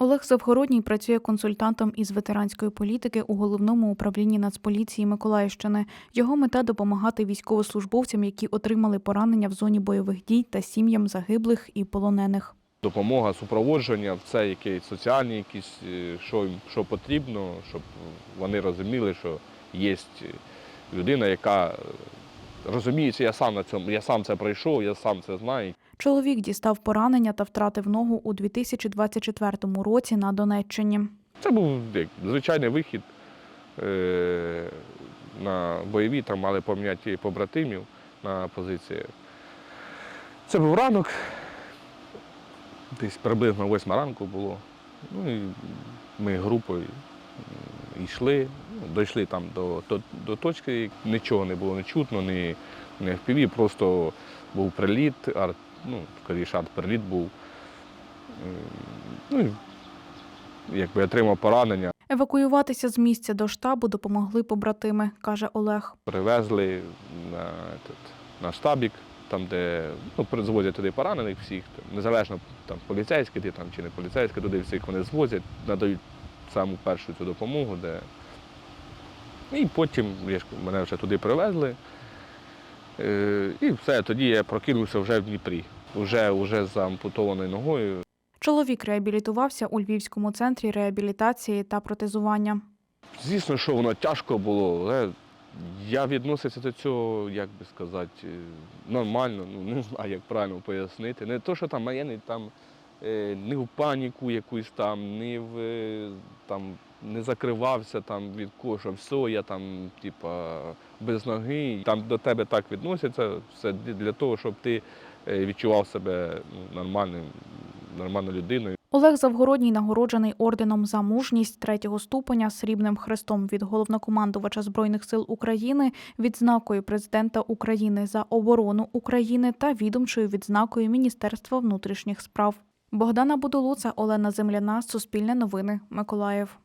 Олег Завгородній працює консультантом із ветеранської політики у головному управлінні Нацполіції Миколаївщини. Його мета допомагати військовослужбовцям, які отримали поранення в зоні бойових дій та сім'ям загиблих і полонених. Допомога, супроводження, це якісь соціальні якісь, е, що їм що потрібно, щоб вони розуміли, що є людина, яка е, розуміється, я сам на цьому, я сам це пройшов, я сам це знаю. Чоловік дістав поранення та втратив ногу у 2024 році на Донеччині. Це був як, звичайний вихід е, на бойові, там мали поміняти побратимів на позиції. Це був ранок, десь приблизно восьма ранку було. Ну і ми групою йшли, дійшли там до, до, до точки, нічого не було не чутно, ні, ні FPV, просто був приліт, арт, ну, скоріше арт-приліт був. Ем, Ну, якби отримав поранення, Евакуюватися з місця до штабу допомогли побратими, каже Олег. привезли на, этот, на штабік, там, де ну, призвозять туди поранених всіх, там, незалежно там, поліцейські ти там, чи не поліцейські, туди всіх вони звозять, надають саму першу цю допомогу, де. І потім мене вже туди привезли. Е, і все, тоді я прокинувся вже в Дніпрі, вже, вже з ампутованою ногою. Чоловік реабілітувався у Львівському центрі реабілітації та протезування. Звісно, що воно тяжко було, але я відносився до цього, як би сказати, е, нормально, ну не знаю, як правильно пояснити. Не то, що там я не там е, не в паніку якусь там, не в там не закривався там від кого, все, я там, типа, без ноги. Там до тебе так відносяться, все для того, щоб ти е, відчував себе ну, нормальним, нормальною людиною. Олег Завгородній нагороджений орденом за мужність третього ступеня срібним хрестом від головнокомандувача збройних сил України, відзнакою президента України за оборону України та відомчою відзнакою Міністерства внутрішніх справ. Богдана Будулуца, Олена Земляна, Суспільне новини, Миколаїв.